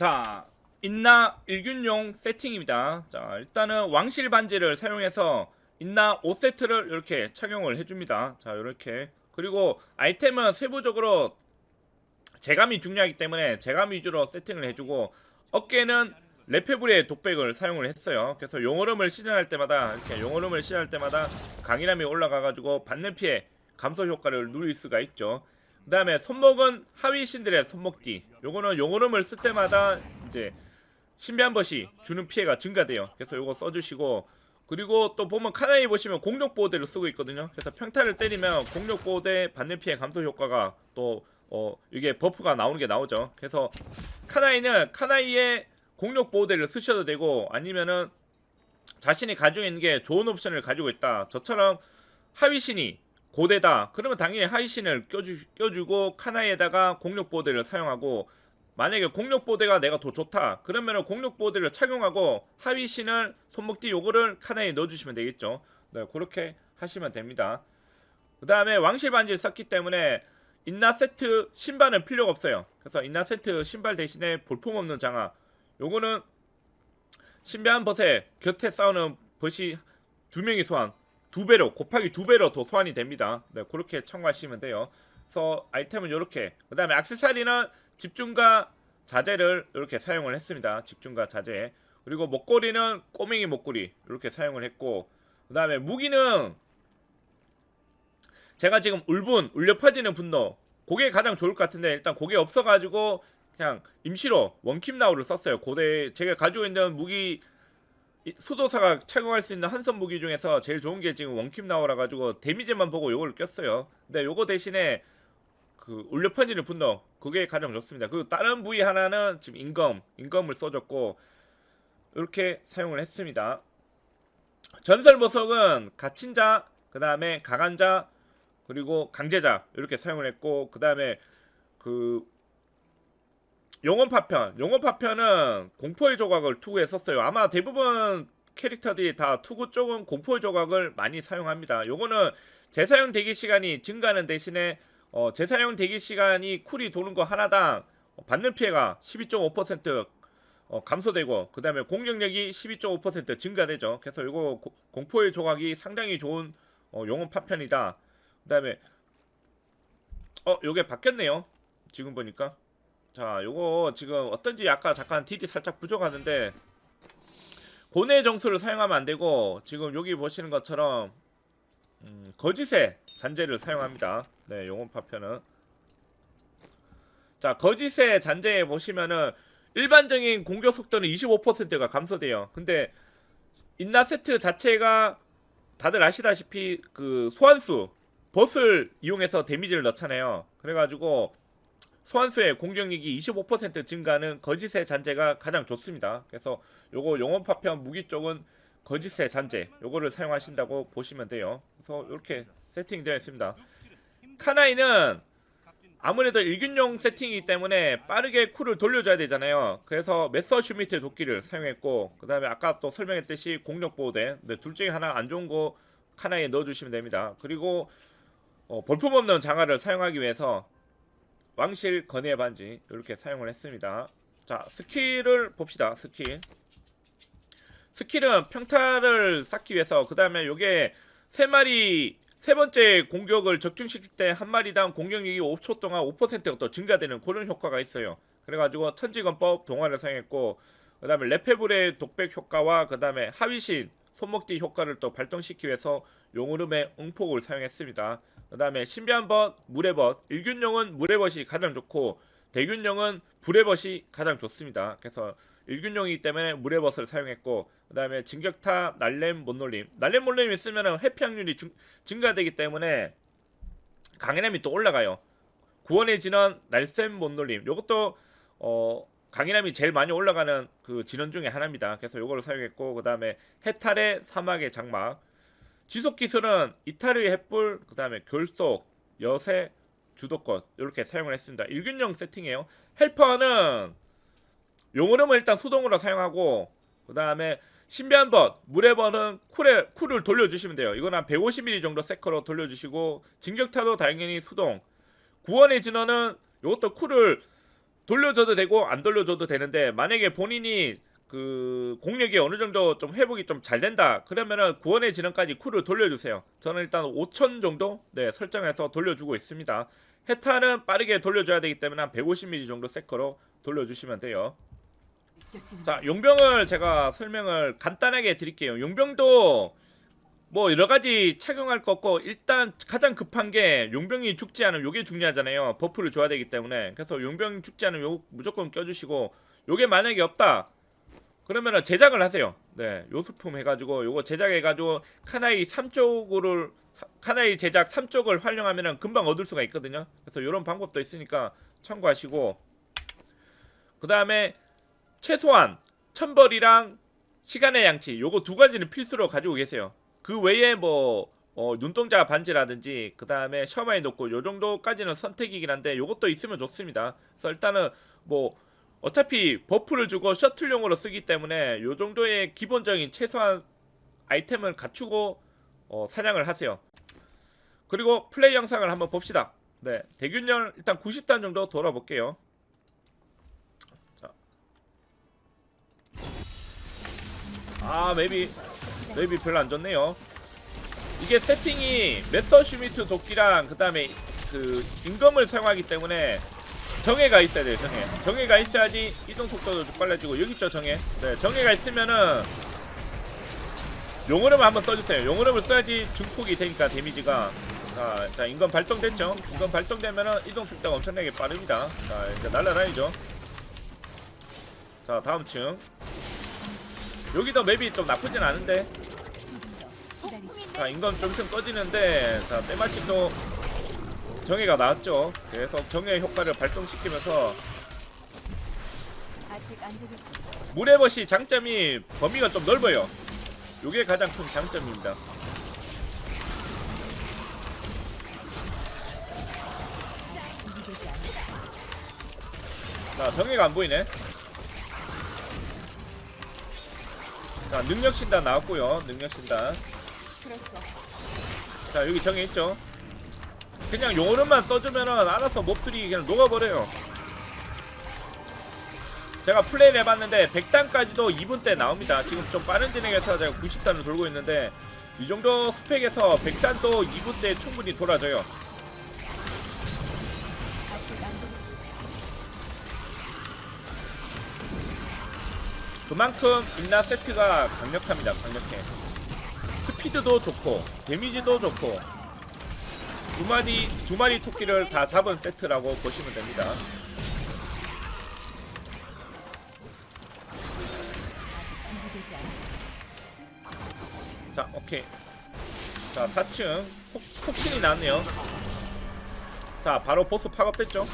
자, 인나 일균용 세팅입니다. 자, 일단은 왕실 반지를 사용해서 인나 5세트를 이렇게 착용을 해줍니다. 자, 이렇게. 그리고 아이템은 세부적으로 재감이 중요하기 때문에 재감 위주로 세팅을 해주고 어깨는 레페블의 독백을 사용을 했어요. 그래서 용어름을 시전할 때마다 이렇게 용어름을 시전할 때마다 강인함이 올라가가지고 받는 피해 감소 효과를 누릴 수가 있죠. 그 다음에 손목은 하위 신들의 손목띠. 요거는 용어름을 쓸 때마다 이제 신비한 것이 주는 피해가 증가돼요. 그래서 요거 써주시고 그리고 또 보면 카나이 보시면 공룡 보호대를 쓰고 있거든요. 그래서 평타를 때리면 공룡 보호대 받는 피해 감소 효과가 또 어, 이게 버프가 나오는 게 나오죠. 그래서 카나이는 카나이의 공룡 보호대를 쓰셔도 되고 아니면은 자신이 가지고 있는 게 좋은 옵션을 가지고 있다. 저처럼 하위신이 고대다. 그러면 당연히 하위신을 껴주, 껴주 고 카나이에다가 공룡 보호대를 사용하고 만약에 공룡 보호대가 내가 더 좋다. 그러면은 공룡 보호대를 착용하고 하위신을 손목뒤 요거를 카나이에 넣어주시면 되겠죠. 네, 그렇게 하시면 됩니다. 그 다음에 왕실 반지를 썼기 때문에 인나 세트 신발은 필요가 없어요. 그래서 인나 세트 신발 대신에 볼품 없는 장화. 요거는 신비한 벗에 곁에 싸우는 벗이 두 명이 소환 두 배로 곱하기 두 배로 더 소환이 됩니다. 네, 그렇게 참고하시면 돼요. 그래서 아이템은 이렇게 그 다음에 액세서리는 집중과 자재를 이렇게 사용을 했습니다. 집중과 자재 그리고 목걸이는 꼬맹이 목걸이 이렇게 사용을 했고 그 다음에 무기는 제가 지금 울분 울려 퍼지는 분노 그게 가장 좋을 것 같은데 일단 그게 없어가지고 그냥 임시로 원킴 나우를 썼어요. 고대 제가 가지고 있는 무기 이- 수도사가 착용할 수 있는 한선 무기 중에서 제일 좋은 게 지금 원킴 나우라 가지고 데미지만 보고 요걸 꼈어요. 근데 요거 대신에 그 울려 퍼지는 분노 그게 가장 좋습니다. 그리고 다른 부위 하나는 지금 인검 인검을 써줬고 이렇게 사용을 했습니다. 전설 보석은 갇힌 자, 그 다음에 강한 자, 그리고 강제자 이렇게 사용을 했고 그 다음에 그 용원 파편, 용원 파편은 공포의 조각을 투구에 썼어요. 아마 대부분 캐릭터들이 다 투구 쪽은 공포의 조각을 많이 사용합니다. 요거는 재사용 대기 시간이 증가하는 대신에 어, 재사용 대기 시간이 쿨이 도는 거 하나당 받는 피해가 12.5% 어, 감소되고 그 다음에 공격력이 12.5% 증가되죠. 그래서 이거 고- 공포의 조각이 상당히 좋은 어, 용원 파편이다. 그 다음에 어 요게 바뀌었네요. 지금 보니까 자 요거 지금 어떤지 아까 잠깐 딜이 살짝 부족하는데 고뇌 정수를 사용하면 안 되고 지금 여기 보시는 것처럼 음, 거짓의 잔재를 사용합니다. 네, 용원 파편은 자 거짓의 잔재에 보시면은 일반적인 공격 속도는 25%가 감소돼요. 근데 인나 세트 자체가 다들 아시다시피 그 소환수 벗을 이용해서 데미지를 넣잖아요. 그래가지고 소환수의 공격력이 25% 증가하는 거짓의 잔재가 가장 좋습니다. 그래서 요거 용원 파편 무기 쪽은 거짓의 잔재 요거를 사용하신다고 보시면 돼요. 그래서 이렇게 세팅되어 있습니다. 카나이는 아무래도 일균용 세팅이기 때문에 빠르게 쿨을 돌려줘야 되잖아요. 그래서 메서 슈미트 도끼를 사용했고 그 다음에 아까 또 설명했듯이 공력 보호대 네, 둘 중에 하나 안 좋은 거 카나이에 넣어주시면 됩니다. 그리고 어, 볼품없는 장화를 사용하기 위해서 왕실 건의 반지 이렇게 사용을 했습니다. 자 스킬을 봅시다. 스킬 스킬은 평타를 쌓기 위해서 그 다음에 요게 세 마리 세 번째 공격을 적중시킬 때 한 마리당 공격력이 5초 동안 5%가 더 증가되는 그런 효과가 있어요. 그래가지고 천지건법 동화를 사용했고 그 다음에 레페블의 독백 효과와 그 다음에 하위신 손목뒤 효과를 또 발동시키기 위해서 용으름의 응폭을 사용했습니다. 그 다음에 신비한 벗, 물의 벗, 일균용은 물의 벗이 가장 좋고 대균용은 불의 벗이 가장 좋습니다. 그래서 일균용이기 때문에 물의 벗을 사용했고 그 다음에 진격타, 날렘, 못놀림 날렘, 못놀림 있으면 회피 확률이 중- 증가되기 때문에 강인함이 또 올라가요. 구원의 진원, 날샘, 못놀림 요것도 어 강인함이 제일 많이 올라가는 그 진원 중에 하나입니다. 그래서 요거를 사용했고 그 다음에 해탈의 사막의 장막 지속 기술은 이탈의 햇불 그 다음에 결속 여세 주도권 이렇게 사용을 했습니다. 일균형 세팅이에요. 헬퍼는 용어름을 일단 수동으로 사용하고 그 다음에 신비한 벗, 물의 벗은 쿨에, 쿨을 돌려주시면 돼요. 이건 한 150mm 정도 세커로 돌려주시고 진격타도 당연히 수동 구원의 진원은 이것도 쿨을 돌려줘도 되고 안 돌려줘도 되는데 만약에 본인이 그 공력이 어느 정도 좀 회복이 좀 잘 된다. 그러면은 구원의 진영까지 쿨을 돌려주세요. 저는 일단 5천 정도 네 설정해서 돌려주고 있습니다. 헤타는 빠르게 돌려줘야 되기 때문에 한 150mm 정도 세커로 돌려주시면 돼요. 자 용병을 제가 설명을 간단하게 드릴게요. 용병도 뭐 여러 가지 착용할 거 없고 일단 가장 급한 게 용병이 죽지 않으면 요게 중요하잖아요. 버프를 줘야 되기 때문에. 그래서 용병 죽지 않으면 요 무조건 껴주시고 요게 만약에 없다 그러면은 제작을 하세요. 네 요수품 해가지고 요거 제작해가지고 카나이 3쪽을 카나이 제작 3쪽을 활용하면은 금방 얻을 수가 있거든요. 그래서 요런 방법도 있으니까 참고하시고. 그 다음에 최소한 천벌이랑 시간의 양치 요거 두 가지는 필수로 가지고 계세요. 그 외에 뭐 어, 눈동자 반지라든지 그 다음에 셔마에 놓고 요 정도까지는 선택이긴 한데 요것도 있으면 좋습니다. 그래서 일단은 뭐 어차피 버프를 주고 셔틀용으로 쓰기 때문에 요 정도의 기본적인 최소한 아이템을 갖추고 어, 사냥을 하세요. 그리고 플레이 영상을 한번 봅시다. 네, 대균열 일단 90단 정도 돌아볼게요. 자, 아 맵이 맵이 별로 안 좋네요. 이게 세팅이 메서 슈미트 도끼랑 그 다음에 그 임금을 사용하기 때문에 정해가 있어야 돼요 정해. 정해가 있어야지 이동 속도도 좀 빨라지고 여기 있죠 정해. 네 정해가 있으면은 용어름을 한번 써주세요. 용어름을 써야지 중폭이 되니까 데미지가. 자, 자 인건 발동됐죠? 인건 발동되면은 이동 속도가 엄청나게 빠릅니다. 자 이제 날라다니죠. 자 다음 층. 여기도 맵이 좀 나쁘진 않은데. 자 인건 좀 있으면 꺼지는데 자 때마침도 정예가 나왔죠 계속 정예 효과를 발동시키면서. 물의 벗이 장점이 범위가 좀 넓어요 요게 가장 큰 장점입니다. 자 정예가 안 보이네 자 능력 신단 나왔고요 능력 신단. 자 여기 정해 있죠 그냥 용어름만 써주면은 알아서 몹들이 그냥 녹아버려요. 제가 플레이를 해봤는데 100단까지도 2분 때 나옵니다. 지금 좀 빠른 진행에서 제가 90단을 돌고 있는데 이 정도 스펙에서 100단도 2분 때 충분히 돌아져요. 그만큼 인나 세트가 강력합니다 강력해. 스피드도 좋고 데미지도 좋고 두 마리 두 마리 토끼를 다 잡은 세트라고 보시면 됩니다. 자 오케이. 자 4층 폭, 폭신이 나왔네요. 자 바로 보스 팝업됐죠